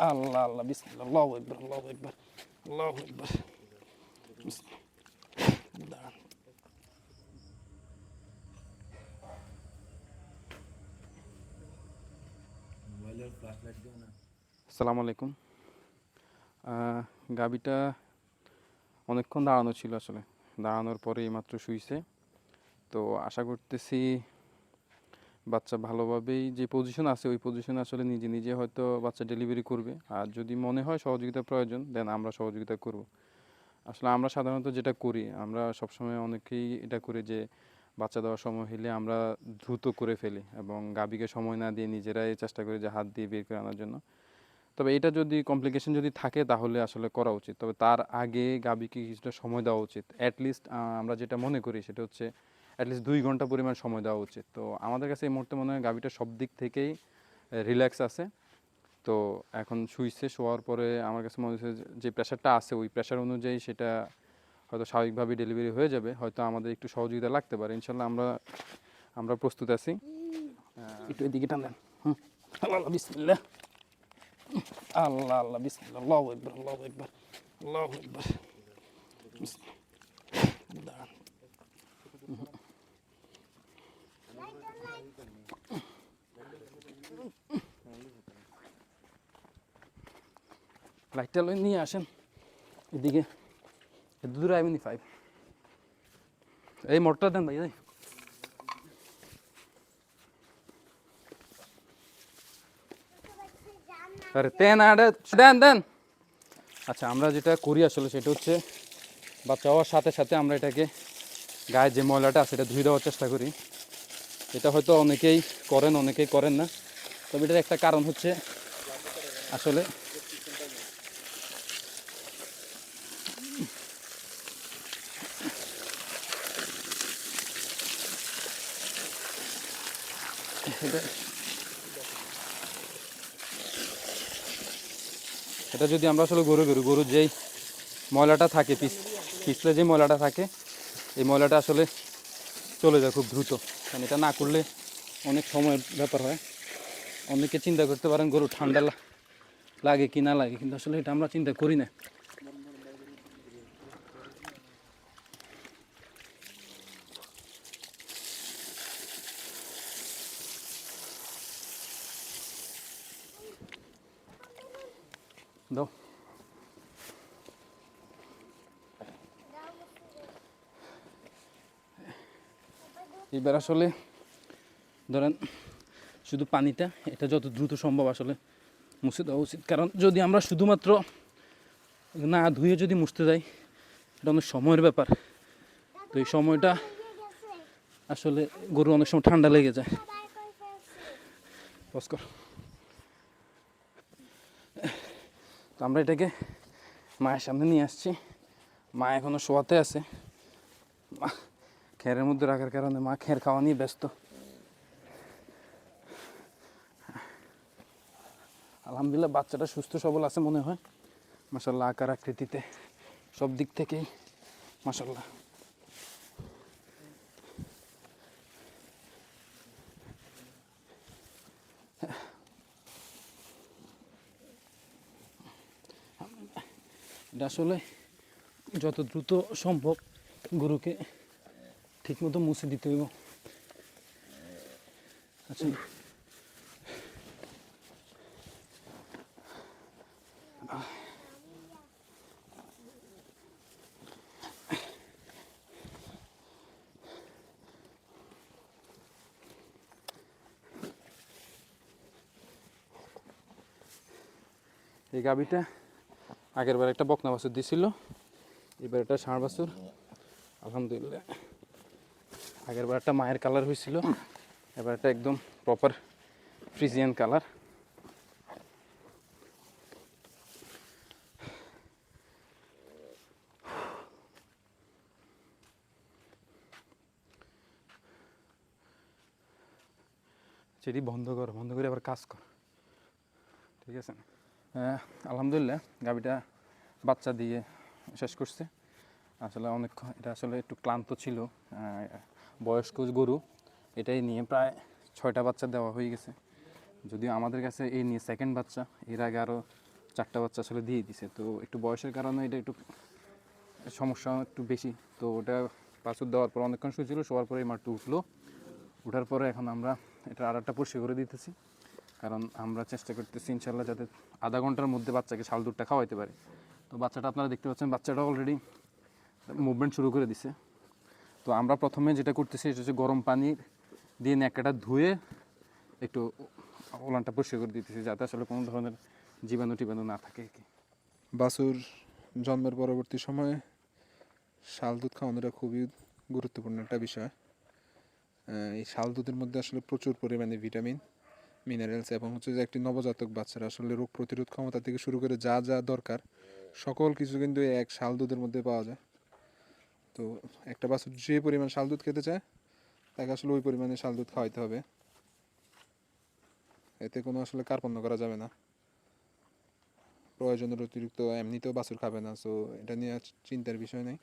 আল্লাহ আল্লাহ, বিসমিল্লাহ, আল্লাহু আকবার আল্লাহু আকবার, আল্লাহু। দাঁড়ান। আসসালামু আলাইকুম গাবিটা অনেকক্ষণ দাঁড়ানো ছিল আসলে দাঁড়ানোর পরে এইমাত্র শুইছে তো আশা করতেছি বাচ্চা ভালোভাবেই যে পজিশন আছে, ওই পজিশনে আসলে নিজে নিজে হয়তো বাচ্চা ডেলিভারি করবে। আর যদি মনে হয় সহযোগিতা প্রয়োজন দেন আমরা সহযোগিতা করব। আসলে আমরা সাধারণত যেটা করি, আমরা সবসময় অনেকেই এটা করি যে, বাচ্চা দেওয়ার সময় হলে আমরা দ্রুত করে ফেলি এবং গাবিকে সময় না দিয়ে নিজেরাই চেষ্টা করি যে হাত দিয়ে বের করে আনার জন্য। তবে এটা যদি কমপ্লিকেশন যদি থাকে, তাহলে আসলে করা উচিত। তবে তার আগে গাবিকে কিছুটা সময় দেওয়া উচিত। অ্যাটলিস্ট আমরা যেটা মনে করি সেটা হচ্ছে অ্যাটলিস্ট দুই ঘণ্টা পরিমাণ সময় দেওয়া উচিত। তো আমাদের কাছে এই মুহূর্তে মনে হয় গাবিটা সব দিক থেকেই রিল্যাক্স আছে। তো এখন শুইছে, শোয়ার পরে আমার কাছে মনে হচ্ছে যে- প্রেশারটা আছে, ওই প্রেশার অনুযায়ী সেটা হয়তো স্বাভাবিকভাবে ডেলিভারি হয়ে যাবে। হয়তো আমাদের একটু সহযোগিতা লাগতে পারে। ইনশাল্লাহ আমরা আমরা প্রস্তুত আছি। একটু এদিকে আল্লাহ বিসমিল্লাহ। আল্লাহ আল্লাহ, বিসমিল্লাহ। আল্লাহু আল্লাহু আল্লাহু বিসমিল্লাহ। দাঁড়ান। লাইটটা লই নিয়ে আসেন। এদিকে দূরে আইবেনি ফাইভ এই মোটরটা দেন ভাই। আরে তেন আরে, দেন দেন। আচ্ছা আমরা যেটা করি আসলে সেটা হচ্ছে, বাচ্চা হওয়ার সাথে সাথে আমরা এটাকে গায়ে যে ময়লাটা এটা ধুয়ে দেওয়ার চেষ্টা করি। এটা হয়তো অনেকেই করেন অনেকেই করেন না। তবে এটার একটা কারণ হচ্ছে, আসলে এটা যদি আমরা আসলে গরু গরু গরুর যেই ময়লাটা থাকে, পিস পিছলে যে ময়লাটা থাকে, এই ময়লাটা আসলে চলে যায় খুব দ্রুত। কারণ এটা না করলে অনেক সময়ের ব্যাপার হয়। অনেকে চিন্তা করতে পারেন গরু ঠান্ডা লাগে কি না লাগে, কিন্তু আসলে এটা আমরা চিন্তা করি না। দাও। এবার আসলে ধরেন শুধু পানিটা এটা যত দ্রুত সম্ভব আসলে মুছে দেওয়া উচিত। কারণ যদি আমরা শুধুমাত্র না ধুয়ে যদি মুছতে যাই এটা অনেক সময়ের ব্যাপার। তো এই সময়টা আসলে গরু অনেক সময় ঠান্ডা লেগে যায়। বস কর তো আমরা এটাকে মায়ের সামনে নিয়ে আসছি। মা এখনও শোয়াতে আছে। মা খেরের মধ্যে রাখার কারণে মা খের খাওয়া নিয়ে ব্যস্ত। আলহামদুলিল্লাহ বাচ্চাটা সুস্থ সবল আছে মনে হয়। মাসাল্লাহ আকার আকৃতিতে সব দিক থেকেই। মাসাল্লাহ এটা আসলে যত দ্রুত সম্ভব গরুকে ঠিকমতো মুছে দিতে হইব। আচ্ছা। এই গাবিটা আগের বার একটা বকনা বাছুর দিছিল এবার একটা ষাঁড় বাছুর। আলহামদুলিল্লাহ। আগের বার একটা মায়ের কালার হয়েছিল এবার একটা একদম প্রপার ফ্রিজিয়ান কালার। সেটি বন্ধ কর বন্ধ করে আবার কাজ কর। ঠিক আছে আহ, আলহামদুলিল্লাহ গাবিটা বাচ্চা দিয়ে শেষ করছে। আসলে অনেক এটা আসলে একটু ক্লান্ত ছিল বয়স্ক গরু, এটাই নিয়ে প্রায় ছয়টা বাচ্চা দেওয়া হয়ে গেছে। যদিও আমাদের কাছে এই নিয়ে সেকেন্ড বাচ্চা, এর আগে আরও চারটা বাচ্চা আসলে দিয়ে দিছে। তো একটু বয়সের কারণে এটা একটু সমস্যা একটু বেশি। তো ওটা বাছুর দেওয়ার পর অনেকক্ষণ শুয়েছিল শোয়ার পরে এই মাঠটা উঠল। ওঠার পরে এখন আমরা এটা আড়াটা পরিষ্কার করে দিতেছি। কারণ আমরা চেষ্টা করতেছি ইনশাল্লাহ যাতে আধা ঘণ্টার মধ্যে বাচ্চাকে শাল দুধটা খাওয়াইতে পারে। তো বাচ্চাটা আপনারা দেখতে পাচ্ছেন, বাচ্চাটা অলরেডি মুভমেন্ট শুরু করে দিছে। তো আমরা প্রথমে যেটা করতেছি সেটা হচ্ছে গরম পানি দিয়ে ন্যাকাটা ধুয়ে একটু ওলানটা পরিষ্কার করে দিতেছি, যাতে আসলে কোনো ধরনের জীবাণু টিবাণু না থাকে কি। বাছুর জন্মের পরবর্তী সময়ে শাল দুধ খাওয়ানোটা খুবই গুরুত্বপূর্ণ একটা বিষয়। এই শাল দুধের মধ্যে আসলে প্রচুর পরিমাণে ভিটামিন মিনারেলস এবং হচ্ছে যে একটি নবজাতক বাচ্চার আসলে রোগ প্রতিরোধ ক্ষমতা থেকে শুরু করে যা যা দরকার, সকল কিছু কিন্তু এক শাল দুধের মধ্যে পাওয়া যায়। তো একটা বাছুর যে পরিমাণ শাল দুধ খেতে চায়, তাকে আসলে ওই পরিমাণে শাল দুধ খাওয়াইতে হবে। এতে কোনো আসলে কার্পণ্য করা যাবে না। প্রয়োজনের অতিরিক্ত এমনিতেও বাছুর খাবে না সো এটা নিয়ে চিন্তার বিষয় নেই।